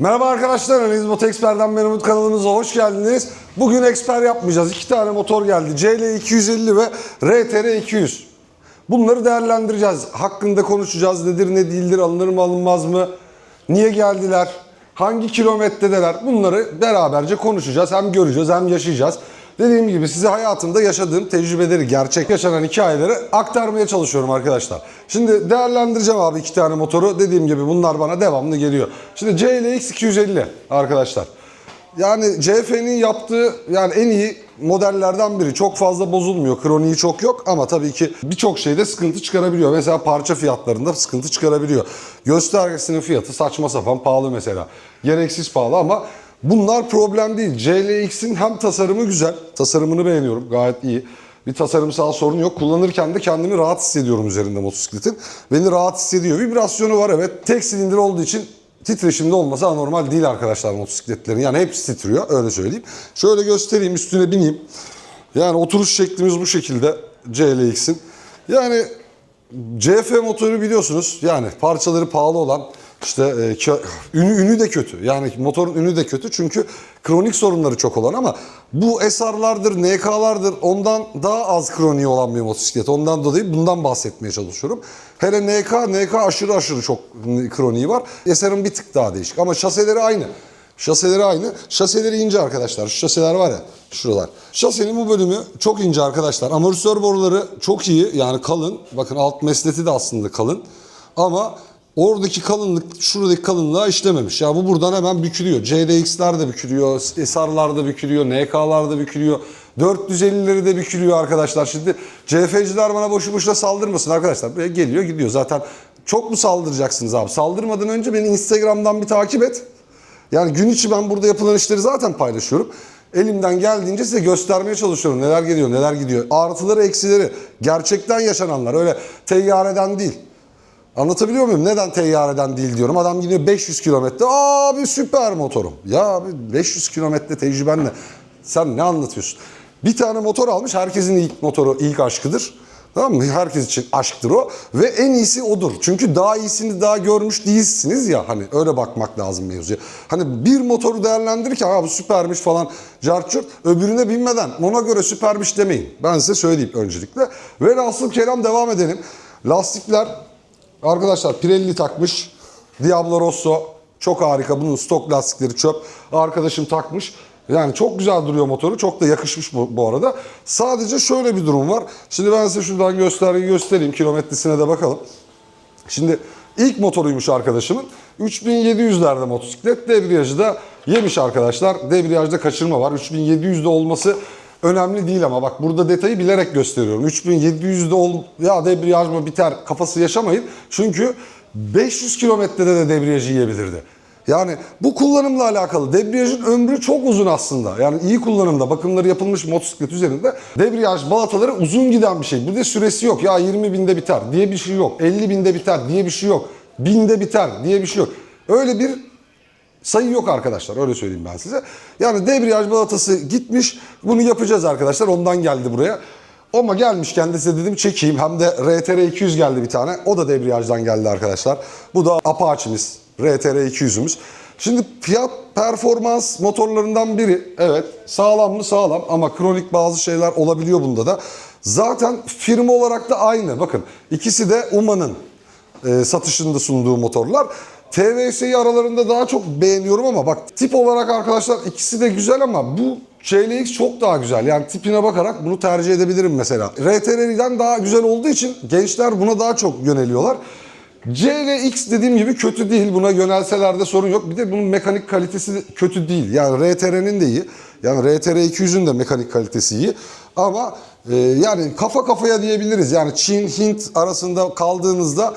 Merhaba arkadaşlar, Analiz Motoexpert'ten ben Umut kanalımıza hoş geldiniz. Bugün eksper yapmayacağız. İki tane motor geldi. CL 250 ve RTR 200. Bunları değerlendireceğiz. Hakkında konuşacağız. Nedir, ne değildir, alınır mı, alınmaz mı? Niye geldiler? Hangi kilometredeler? Bunları beraberce konuşacağız. Hem göreceğiz hem yaşayacağız. Dediğim gibi size hayatımda yaşadığım tecrübeleri, gerçek yaşanan hikayeleri aktarmaya çalışıyorum arkadaşlar. Şimdi değerlendireceğim abi iki tane motoru. Dediğim gibi bunlar bana devamlı geliyor. Şimdi CLX 250 arkadaşlar. Yani CF'nin yaptığı yani en iyi modellerden biri. Çok fazla bozulmuyor. Kroniği çok yok ama tabii ki birçok şeyde sıkıntı çıkarabiliyor. Mesela parça fiyatlarında sıkıntı çıkarabiliyor. Göstergesinin fiyatı saçma sapan pahalı mesela. Gereksiz pahalı ama bunlar problem değil. CLX'in hem tasarımı güzel. Tasarımını beğeniyorum. Gayet iyi. Bir tasarımsal sorun yok. Kullanırken de kendimi rahat hissediyorum üzerinde motosikletin. Beni rahat hissediyor. Vibrasyonu var evet. Tek silindir olduğu için titreşimde olması anormal değil arkadaşlar motosikletlerin. Yani hepsi titriyor öyle söyleyeyim. Şöyle göstereyim üstüne bineyim. Yani oturuş şeklimiz bu şekilde CLX'in. Yani CF motoru biliyorsunuz yani parçaları pahalı olan işte e, ünü, ünü de kötü. Yani motorun ünü de kötü çünkü kronik sorunları çok olan ama bu SR'lardır, NK'lardır ondan daha az kroniği olan bir motosiklet. Ondan dolayı bundan bahsetmeye çalışıyorum. Hele NK, NK aşırı aşırı çok kroniği var. SR'ın bir tık daha değişik ama şaseleri aynı. Şaseleri aynı. Şaseleri ince arkadaşlar. Şu şaseler var ya şuralar. Şasenin bu bölümü çok ince arkadaşlar. Amortisör boruları çok iyi yani kalın. Bakın alt mesleti de aslında kalın. Ama oradaki kalınlık şuradaki kalınlığa işlememiş. Ya bu buradan hemen bükülüyor. CDX'ler de bükülüyor. SR'lar da bükülüyor. NK'lar da bükülüyor. 450'leri de bükülüyor arkadaşlar. Şimdi CF'ciler bana boşu boşuna saldırmasın arkadaşlar. Buraya geliyor gidiyor. Zaten çok mu saldıracaksınız abi? Saldırmadan önce beni Instagram'dan bir takip et. Yani gün içi ben burada yapılan işleri zaten paylaşıyorum. Elimden geldiğince size göstermeye çalışıyorum. Neler geliyor, neler gidiyor. Artıları, eksileri. Gerçekten yaşananlar. Öyle teyyareden değil. Anlatabiliyor muyum? Neden teyyareden değil diyorum. Adam gidiyor 500 kilometre. Abi süper motorum. Ya abi 500 kilometre tecrübenle sen ne anlatıyorsun? Bir tane motor almış. Herkesin ilk motoru, ilk aşkıdır. Tamam mı? Herkes için aşktır o. Ve en iyisi odur. Çünkü daha iyisini daha görmüş değilsiniz ya. Hani öyle bakmak lazım mevzuya. Hani bir motoru değerlendirirken abi süpermiş falan carçurt. Öbürüne binmeden ona göre süpermiş demeyin. Ben size söyleyeyim öncelikle. Ve asıl kelam devam edelim. Lastikler Arkadaşlar Pirelli takmış. Diablo Rosso çok harika. Bunun stok lastikleri çöp. Arkadaşım takmış. Yani çok güzel duruyor motoru. Çok da yakışmış bu, bu arada. Sadece şöyle bir durum var. Şimdi ben size şuradan göstergeyi göstereyim. Kilometresine de bakalım. Şimdi ilk motoruymuş arkadaşımın. 3700'lerde motosiklet. Debriyajı da yemiş arkadaşlar. Debriyajda kaçırma var. 3700'de olması önemli değil ama bak burada detayı bilerek gösteriyorum. 3700'de ol ya debriyaj mı biter kafası yaşamayın. Çünkü 500 kilometrede de debriyajı yiyebilirdi. Yani bu kullanımla alakalı. Debriyajın ömrü çok uzun aslında. Yani iyi kullanımda bakımları yapılmış motosiklet üzerinde debriyaj balataları uzun giden bir şey. Bir süresi yok. Ya 20 binde biter diye bir şey yok. 50 binde biter diye bir şey yok. Binde biter diye bir şey yok. Öyle bir sayı yok arkadaşlar öyle söyleyeyim ben size. Yani debriyaj balatası gitmiş bunu yapacağız arkadaşlar ondan geldi buraya. Ama gelmişken de size dedim çekeyim hem de RTR 200 geldi bir tane o da debriyajdan geldi arkadaşlar. Bu da Apache'miz RTR 200'ümüz. Şimdi fiyat performans motorlarından biri evet sağlam mı sağlam ama kronik bazı şeyler olabiliyor bunda da. Zaten firma olarak da aynı bakın ikisi de Uma'nın e, satışında sunduğu motorlar. TVS'yi aralarında daha çok beğeniyorum ama bak tip olarak arkadaşlar ikisi de güzel ama bu CLX çok daha güzel. Yani tipine bakarak bunu tercih edebilirim mesela. RTR'den daha güzel olduğu için gençler buna daha çok yöneliyorlar. CLX dediğim gibi kötü değil. Buna yönelseler de sorun yok. Bir de bunun mekanik kalitesi kötü değil. Yani RTR'nin de iyi. Yani RTR 200'ün de mekanik kalitesi iyi. Ama e, yani kafa kafaya diyebiliriz. Yani Çin, Hint arasında kaldığınızda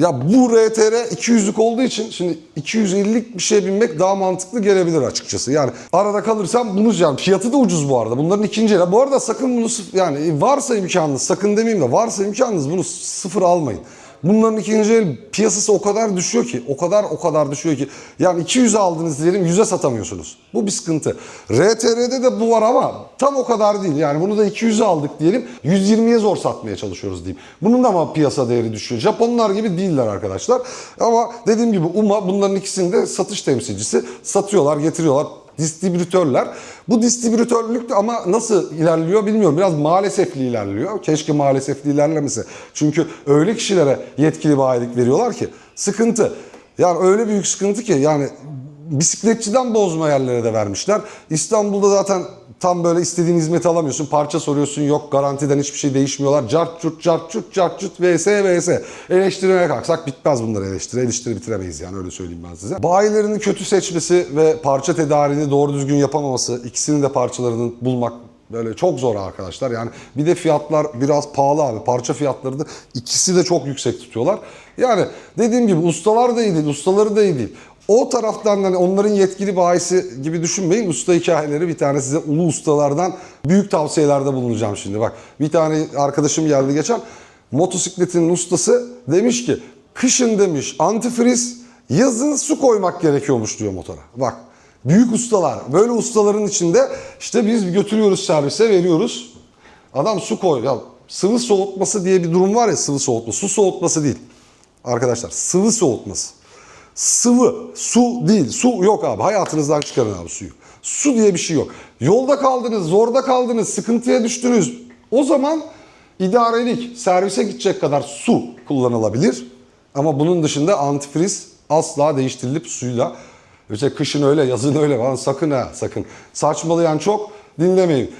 ya bu RTR 200'lük olduğu için şimdi 250'lik bir şeye binmek daha mantıklı gelebilir açıkçası. Yani arada kalırsam bunu yani fiyatı da ucuz bu arada. Bunların ikinci eli. Bu arada sakın bunu yani varsa imkanınız sakın demeyeyim de varsa imkanınız bunu sıfır almayın. Bunların ikinci el piyasası o kadar düşüyor ki, o kadar o kadar düşüyor ki. Yani 200 aldınız diyelim 100'e satamıyorsunuz. Bu bir sıkıntı. RTR'de de bu var ama tam o kadar değil. Yani bunu da 200'e aldık diyelim 120'ye zor satmaya çalışıyoruz diyeyim. Bunun da ama piyasa değeri düşüyor. Japonlar gibi değiller arkadaşlar. Ama dediğim gibi UMA bunların ikisinde satış temsilcisi. Satıyorlar, getiriyorlar distribütörler. Bu distribütörlük de ama nasıl ilerliyor bilmiyorum. Biraz maalesefli ilerliyor. Keşke maalesefli ilerlemese. Çünkü öyle kişilere yetkili bayilik veriyorlar ki sıkıntı. Yani öyle büyük sıkıntı ki yani bisikletçiden bozma yerlere de vermişler. İstanbul'da zaten tam böyle istediğin hizmeti alamıyorsun. Parça soruyorsun yok garantiden hiçbir şey değişmiyorlar. Cart çurt cart çurt cart çurt vs vs. Eleştirmeye kalksak bitmez bunları eleştiri. Eleştiri bitiremeyiz yani öyle söyleyeyim ben size. Bayilerini kötü seçmesi ve parça tedariğini doğru düzgün yapamaması, ikisinin de parçalarını bulmak Böyle çok zor arkadaşlar. Yani bir de fiyatlar biraz pahalı abi. Parça fiyatları da ikisi de çok yüksek tutuyorlar. Yani dediğim gibi ustalar da iyi değil, ustaları da iyi değil. O taraftan hani onların yetkili bahisi gibi düşünmeyin. Usta hikayeleri bir tane size ulu ustalardan büyük tavsiyelerde bulunacağım şimdi. Bak bir tane arkadaşım geldi geçen. Motosikletinin ustası demiş ki kışın demiş antifriz yazın su koymak gerekiyormuş diyor motora. Bak büyük ustalar böyle ustaların içinde işte biz götürüyoruz servise veriyoruz. Adam su koy. Ya sıvı soğutması diye bir durum var ya sıvı soğutma. Su soğutması değil. Arkadaşlar sıvı soğutması. Sıvı, su değil. Su yok abi. Hayatınızdan çıkarın abi suyu. Su diye bir şey yok. Yolda kaldınız, zorda kaldınız, sıkıntıya düştünüz. O zaman idarelik, servise gidecek kadar su kullanılabilir. Ama bunun dışında antifriz asla değiştirilip suyla işte kışın öyle, yazın öyle falan sakın ha sakın. Saçmalayan çok dinlemeyin.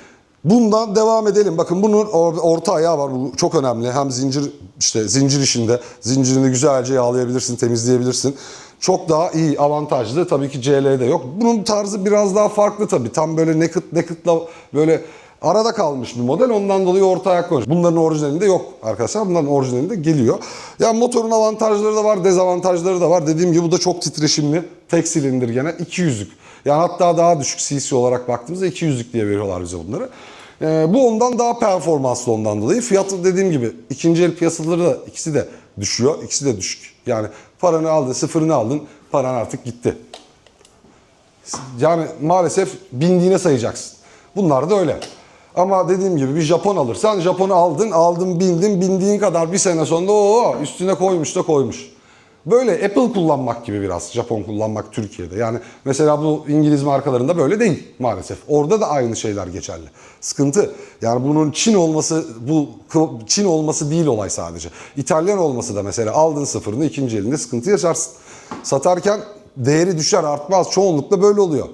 Bundan devam edelim. Bakın bunun or- orta ayağı var. Bu çok önemli. Hem zincir işte zincir işinde zincirini güzelce yağlayabilirsin, temizleyebilirsin. Çok daha iyi, avantajlı. Tabii ki CL'de yok. Bunun tarzı biraz daha farklı tabii. Tam böyle naked naked'la böyle arada kalmış bir model. Ondan dolayı orta ayak koymuş. Bunların orijinalinde yok arkadaşlar. Bunların orijinalinde geliyor. Yani motorun avantajları da var, dezavantajları da var. Dediğim gibi bu da çok titreşimli. Tek silindir gene. 200'lük. Yani hatta daha düşük CC olarak baktığımızda 200'lük diye veriyorlar bize bunları. Ee, bu ondan daha performanslı ondan dolayı. Fiyatı dediğim gibi ikinci el piyasaları da ikisi de düşüyor. İkisi de düşük. Yani paranı aldın, sıfırını aldın, paran artık gitti. Yani maalesef bindiğine sayacaksın. Bunlar da öyle. Ama dediğim gibi bir Japon alırsan Japon'u aldın, aldın, bindin, bindiğin kadar bir sene sonra o üstüne koymuş da koymuş. Böyle Apple kullanmak gibi biraz Japon kullanmak Türkiye'de. Yani mesela bu İngiliz markalarında böyle değil maalesef. Orada da aynı şeyler geçerli. Sıkıntı. Yani bunun Çin olması bu Çin olması değil olay sadece. İtalyan olması da mesela aldın sıfırını ikinci elinde sıkıntı yaşarsın. Satarken değeri düşer artmaz çoğunlukla böyle oluyor.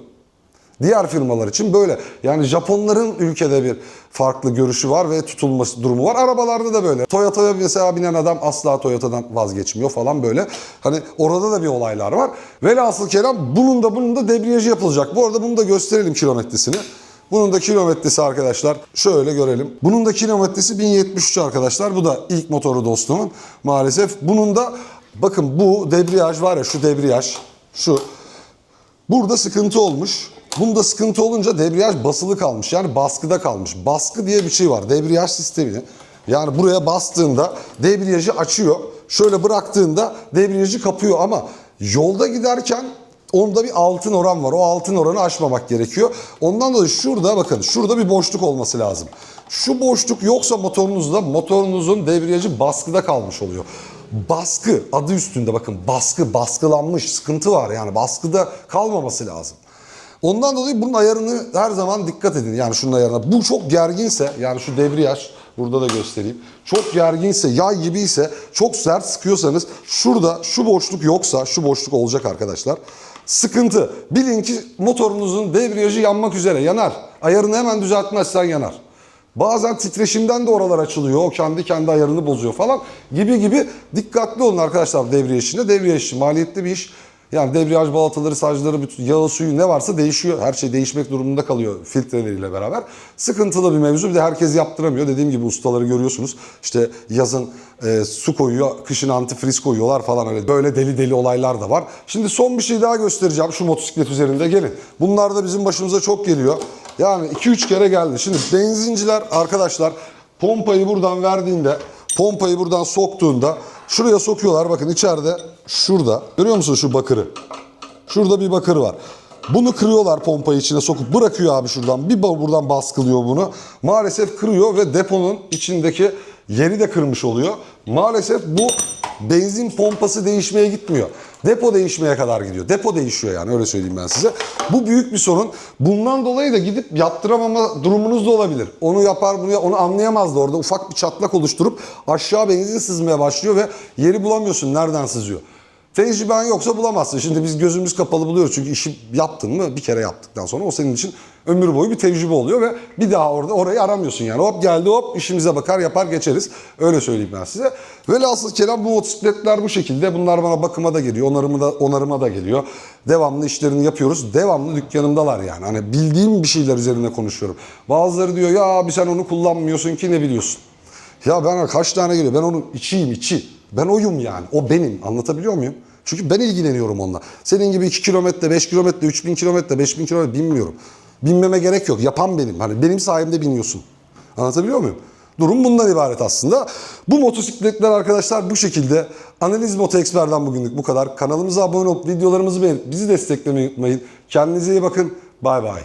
Diğer firmalar için böyle. Yani Japonların ülkede bir farklı görüşü var ve tutulması durumu var. Arabalarda da böyle. Toyota'ya mesela binen adam asla Toyota'dan vazgeçmiyor falan böyle. Hani orada da bir olaylar var. Velhasıl kelam bunun da bunun da debriyajı yapılacak. Bu arada bunu da gösterelim kilometresini. Bunun da kilometresi arkadaşlar şöyle görelim. Bunun da kilometresi 1073 arkadaşlar. Bu da ilk motoru dostumun maalesef. Bunun da bakın bu debriyaj var ya şu debriyaj şu Burada sıkıntı olmuş. Bunda sıkıntı olunca debriyaj basılı kalmış. Yani baskıda kalmış. Baskı diye bir şey var. Debriyaj sistemi. Yani buraya bastığında debriyajı açıyor. Şöyle bıraktığında debriyajı kapıyor ama yolda giderken onda bir altın oran var. O altın oranı aşmamak gerekiyor. Ondan dolayı şurada bakın şurada bir boşluk olması lazım. Şu boşluk yoksa motorunuzda motorunuzun debriyajı baskıda kalmış oluyor. Baskı adı üstünde bakın baskı baskılanmış sıkıntı var yani baskıda kalmaması lazım. Ondan dolayı bunun ayarını her zaman dikkat edin. Yani şunun ayarına. Bu çok gerginse yani şu debriyaj burada da göstereyim. Çok gerginse yay gibiyse çok sert sıkıyorsanız şurada şu boşluk yoksa şu boşluk olacak arkadaşlar. Sıkıntı. Bilin ki motorunuzun debriyajı yanmak üzere yanar. Ayarını hemen düzeltmezsen yanar. Bazen titreşimden de oralar açılıyor. O kendi kendi ayarını bozuyor falan gibi gibi dikkatli olun arkadaşlar devriyaj işinde. Maliyetli bir iş. Yani debriyaj balataları, sacları, bütün yağı, suyu ne varsa değişiyor. Her şey değişmek durumunda kalıyor filtreleriyle beraber. Sıkıntılı bir mevzu. Bir de herkes yaptıramıyor. Dediğim gibi ustaları görüyorsunuz. İşte yazın e, su koyuyor, kışın antifriz koyuyorlar falan öyle. Böyle deli deli olaylar da var. Şimdi son bir şey daha göstereceğim şu motosiklet üzerinde. Gelin. Bunlar da bizim başımıza çok geliyor. Yani 2-3 kere geldi. Şimdi benzinciler arkadaşlar pompayı buradan verdiğinde, pompayı buradan soktuğunda Şuraya sokuyorlar bakın içeride şurada. Görüyor musunuz şu bakırı? Şurada bir bakır var. Bunu kırıyorlar pompayı içine sokup bırakıyor abi şuradan. Bir buradan baskılıyor bunu. Maalesef kırıyor ve deponun içindeki yeri de kırmış oluyor. Maalesef bu benzin pompası değişmeye gitmiyor. Depo değişmeye kadar gidiyor. Depo değişiyor yani öyle söyleyeyim ben size. Bu büyük bir sorun. Bundan dolayı da gidip yaptıramama durumunuz da olabilir. Onu yapar bunu ya- onu anlayamazdı orada ufak bir çatlak oluşturup aşağı benzin sızmaya başlıyor ve yeri bulamıyorsun nereden sızıyor. Tecrüben yoksa bulamazsın. Şimdi biz gözümüz kapalı buluyoruz. Çünkü işi yaptın mı bir kere yaptıktan sonra o senin için ömür boyu bir tecrübe oluyor ve bir daha orada orayı aramıyorsun yani. Hop geldi hop işimize bakar yapar geçeriz. Öyle söyleyeyim ben size. Velhasıl kelam bu motosikletler bu şekilde. Bunlar bana bakıma da geliyor, onarıma da, onarıma da geliyor. Devamlı işlerini yapıyoruz. Devamlı dükkanımdalar yani. Hani bildiğim bir şeyler üzerine konuşuyorum. Bazıları diyor ya abi sen onu kullanmıyorsun ki ne biliyorsun? Ya ben kaç tane geliyor? Ben onun içiyim içi. Ben oyum yani. O benim. Anlatabiliyor muyum? Çünkü ben ilgileniyorum onunla. Senin gibi 2 kilometre, 5 kilometre, 3000 kilometre, 5000 kilometre bilmiyorum. Binmeme gerek yok. Yapan benim. Hani benim sayemde biniyorsun. Anlatabiliyor muyum? Durum bundan ibaret aslında. Bu motosikletler arkadaşlar bu şekilde. Analiz Moto Expert'den bugünlük bu kadar. Kanalımıza abone olup videolarımızı beğenip bizi desteklemeyi unutmayın. Kendinize iyi bakın. Bay bay.